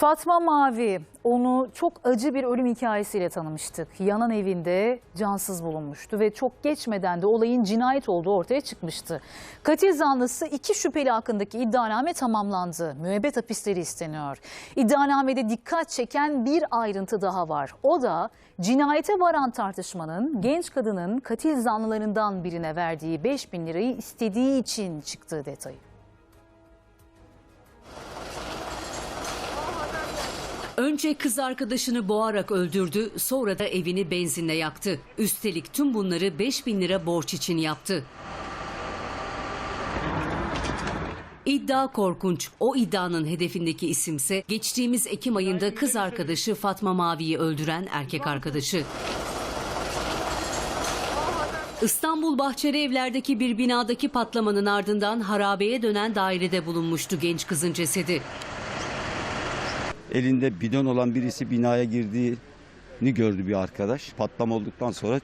Fatma Mavi, onu çok acı bir ölüm hikayesiyle tanımıştık. Yanan evinde cansız bulunmuştu ve çok geçmeden de olayın cinayet olduğu ortaya çıkmıştı. Katil zanlısı iki şüpheli hakkındaki iddianame tamamlandı. Müebbet hapisleri isteniyor. İddianamede dikkat çeken bir ayrıntı daha var. O da cinayete varan tartışmanın genç kadının katil zanlılarından birine verdiği 5 bin lirayı istediği için çıktığı detayı. Önce kız arkadaşını boğarak öldürdü, sonra da evini benzinle yaktı. Üstelik tüm bunları 5000 lira borç için yaptı. İddia korkunç. O iddianın hedefindeki isimse geçtiğimiz Ekim ayında kız arkadaşı Fatma Mavi'yi öldüren erkek arkadaşı. İstanbul Bahçeli Evler'deki bir binadaki patlamanın ardından harabeye dönen dairede bulunmuştu genç kızın cesedi. Elinde bidon olan birisi binaya girdiğini gördü bir arkadaş. Patlama olduktan sonra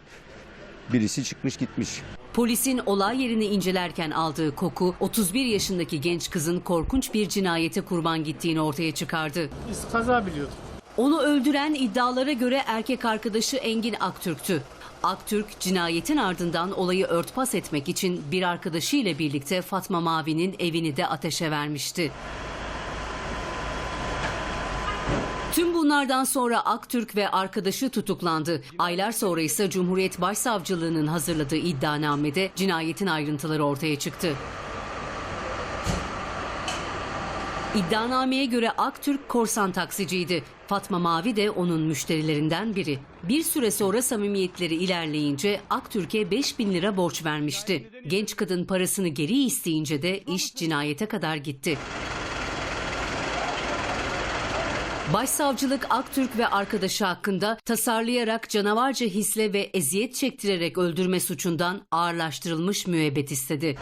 birisi çıkmış gitmiş. Polisin olay yerini incelerken aldığı koku 31 yaşındaki genç kızın korkunç bir cinayete kurban gittiğini ortaya çıkardı. Biz kaza biliyorduk. Onu öldüren iddialara göre erkek arkadaşı Engin Aktürk'tü. Aktürk cinayetin ardından olayı örtbas etmek için bir arkadaşıyla birlikte Fatma Mavi'nin evini de ateşe vermişti. Tüm bunlardan sonra Aktürk ve arkadaşı tutuklandı. Aylar sonra ise Cumhuriyet Başsavcılığı'nın hazırladığı iddianamede cinayetin ayrıntıları ortaya çıktı. İddianameye göre Aktürk korsan taksiciydi. Fatma Mavi de onun müşterilerinden biri. Bir süre sonra samimiyetleri ilerleyince Aktürk'e 5 bin lira borç vermişti. Genç kadın parasını geri isteyince de iş cinayete kadar gitti. Başsavcılık Aktürk ve arkadaşı hakkında tasarlayarak canavarca hisle ve eziyet çektirerek öldürme suçundan ağırlaştırılmış müebbet istedi.